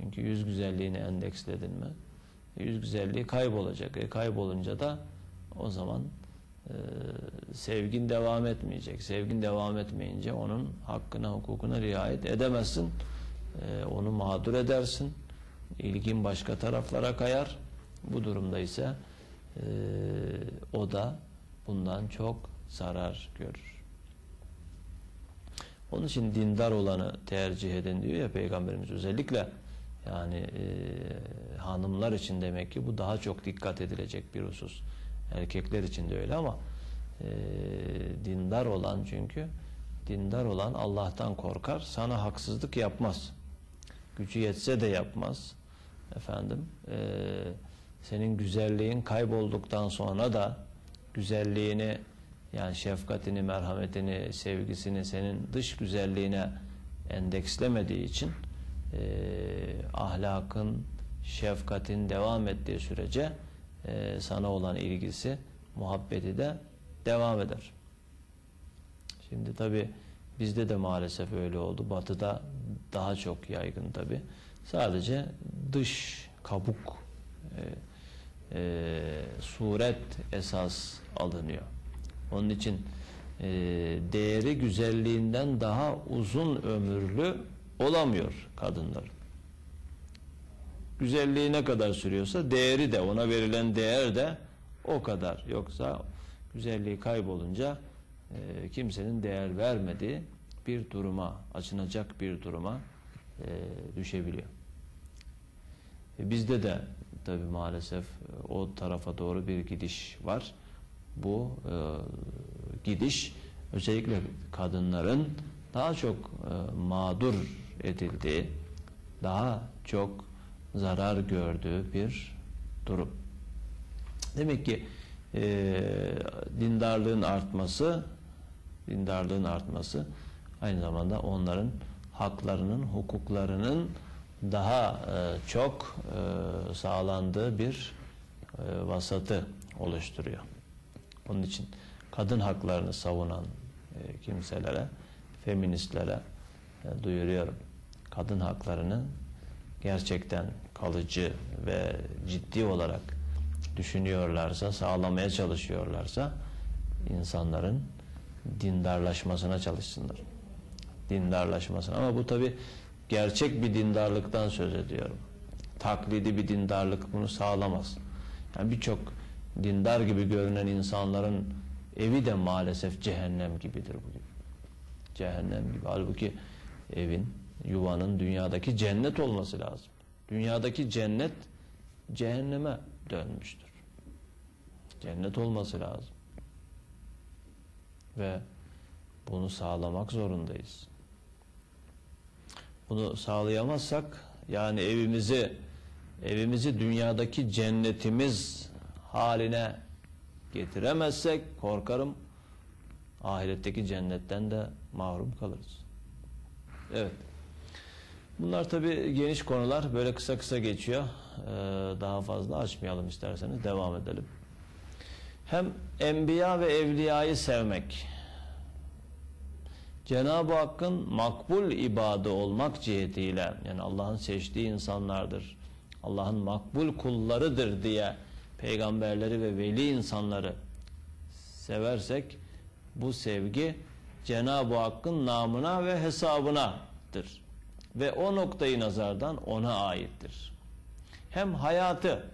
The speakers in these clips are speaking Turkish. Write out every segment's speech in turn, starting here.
Çünkü yüz güzelliğini endeksledin mi yüz güzelliği kaybolacak. E kaybolunca da o zaman e, sevgin devam etmeyecek. Sevgin devam etmeyince onun hakkına, hukukuna riayet edemezsin. E, onu mağdur edersin. İlgin başka taraflara kayar. Bu durumda ise e, o da bundan çok zarar görür. Onun için dindar olanı tercih edin diyor ya Peygamberimiz özellikle yani e, hanımlar için demek ki bu daha çok dikkat edilecek bir husus. Erkekler için de öyle ama e, dindar olan çünkü dindar olan Allah'tan korkar. Sana haksızlık yapmaz. Gücü yetse de yapmaz. Efendim e, senin güzelliğin kaybolduktan sonra da güzelliğini yani şefkatini, merhametini, sevgisini senin dış güzelliğine endekslemediği için e, ahlakın, şefkatin devam ettiği sürece e, sana olan ilgisi, muhabbeti de devam eder. Şimdi tabi bizde de maalesef öyle oldu. Batıda daha çok yaygın tabi. Sadece dış kabuk e, e, suret esas alınıyor. Onun için e, değeri güzelliğinden daha uzun ömürlü olamıyor kadınlar. Güzelliği ne kadar sürüyorsa değeri de ona verilen değer de o kadar. Yoksa güzelliği kaybolunca e, kimsenin değer vermediği bir duruma, acınacak bir duruma e, düşebiliyor. E, bizde de tabi maalesef e, o tarafa doğru bir gidiş var. Bu e, gidiş özellikle kadınların daha çok e, mağdur edildiği, daha çok zarar gördüğü bir durum. Demek ki e, dindarlığın artması, dindarlığın artması aynı zamanda onların haklarının, hukuklarının daha e, çok e, sağlandığı bir e, vasatı oluşturuyor. Onun için kadın haklarını savunan e, kimselere, feministlere e, duyuruyorum. Kadın haklarını gerçekten kalıcı ve ciddi olarak düşünüyorlarsa, sağlamaya çalışıyorlarsa insanların dindarlaşmasına çalışsınlar. Dindarlaşmasına. Ama bu tabi gerçek bir dindarlıktan söz ediyorum. Taklidi bir dindarlık bunu sağlamaz. Yani birçok dindar gibi görünen insanların evi de maalesef cehennem gibidir bugün. Cehennem gibi. Halbuki evin, yuvanın dünyadaki cennet olması lazım. Dünyadaki cennet cehenneme dönmüştür. Cennet olması lazım. Ve bunu sağlamak zorundayız. Bunu sağlayamazsak yani evimizi evimizi dünyadaki cennetimiz haline getiremezsek korkarım ahiretteki cennetten de mahrum kalırız. Evet. Bunlar tabi geniş konular. Böyle kısa kısa geçiyor. Ee, daha fazla açmayalım isterseniz. Devam edelim. Hem enbiya ve evliyayı sevmek. Cenab-ı Hakk'ın makbul ibadı olmak cihetiyle yani Allah'ın seçtiği insanlardır. Allah'ın makbul kullarıdır diye peygamberleri ve veli insanları seversek bu sevgi Cenab-ı Hakk'ın namına ve hesabınadır. Ve o noktayı nazardan ona aittir. Hem hayatı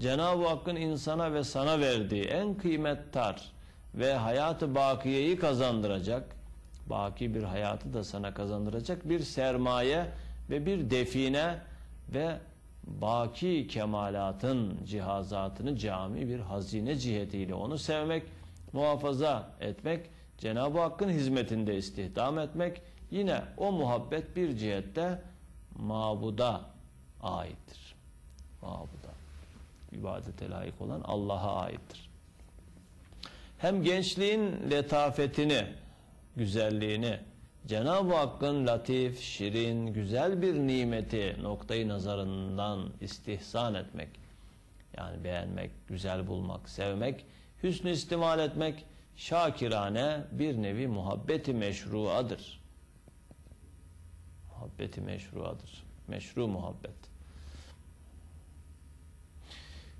Cenab-ı Hakk'ın insana ve sana verdiği en kıymettar ve hayatı bakiyeyi kazandıracak, baki bir hayatı da sana kazandıracak bir sermaye ve bir define ve baki kemalatın cihazatını cami bir hazine cihetiyle onu sevmek, muhafaza etmek, Cenab-ı Hakk'ın hizmetinde istihdam etmek yine o muhabbet bir cihette mabuda aittir. Mabuda. İbadete layık olan Allah'a aittir. Hem gençliğin letafetini, güzelliğini, Cenab-ı Hakk'ın latif, şirin, güzel bir nimeti noktayı nazarından istihsan etmek, yani beğenmek, güzel bulmak, sevmek, hüsnü istimal etmek, şakirane bir nevi muhabbeti meşruadır. Muhabbeti meşruadır. Meşru muhabbet.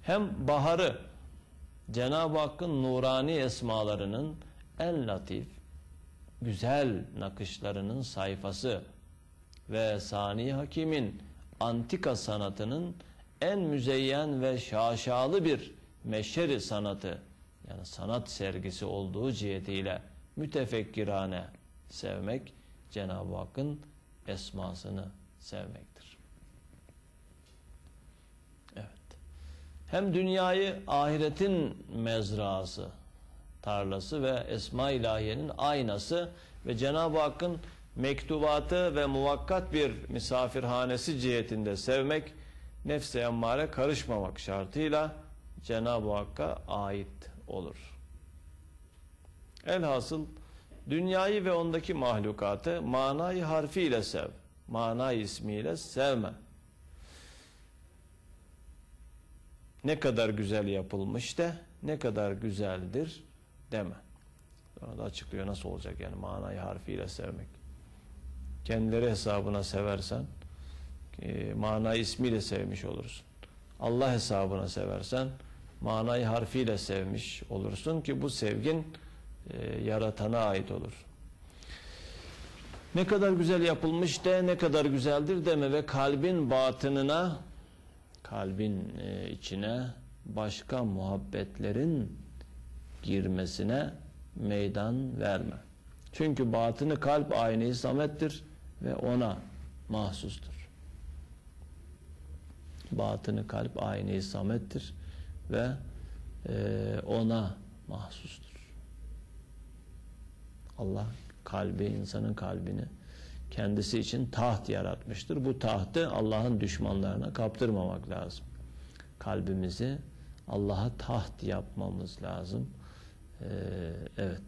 Hem baharı Cenab-ı Hakk'ın nurani esmalarının en latif, güzel nakışlarının sayfası ve Sani Hakim'in antika sanatının en müzeyyen ve şaşalı bir meşeri sanatı yani sanat sergisi olduğu cihetiyle mütefekkirane sevmek Cenab-ı Hakk'ın esmasını sevmektir. Evet. Hem dünyayı ahiretin mezrası, tarlası ve esma ilahiyenin aynası ve Cenab-ı Hakk'ın mektubatı ve muvakkat bir misafirhanesi cihetinde sevmek, nefse emmare karışmamak şartıyla Cenab-ı Hakk'a ait olur. Elhasıl dünyayı ve ondaki mahlukatı manayı harfiyle sev, mana ismiyle sevme. Ne kadar güzel yapılmış de ne kadar güzeldir deme. Sonra da açıklıyor nasıl olacak yani manayı harfiyle sevmek. Kendileri hesabına seversen e, mana ismiyle sevmiş olursun. Allah hesabına seversen manayı harfiyle sevmiş olursun ki bu sevgin e, yaratana ait olur. Ne kadar güzel yapılmış de ne kadar güzeldir deme ve kalbin batınına kalbin e, içine başka muhabbetlerin girmesine meydan verme. Çünkü batını kalp aynı samettir ve ona mahsustur. Batını kalp aynı samettir ve e, ona mahsustur. Allah kalbi, insanın kalbini kendisi için taht yaratmıştır. Bu tahtı Allah'ın düşmanlarına kaptırmamak lazım. Kalbimizi Allah'a taht yapmamız lazım. Ee, evet.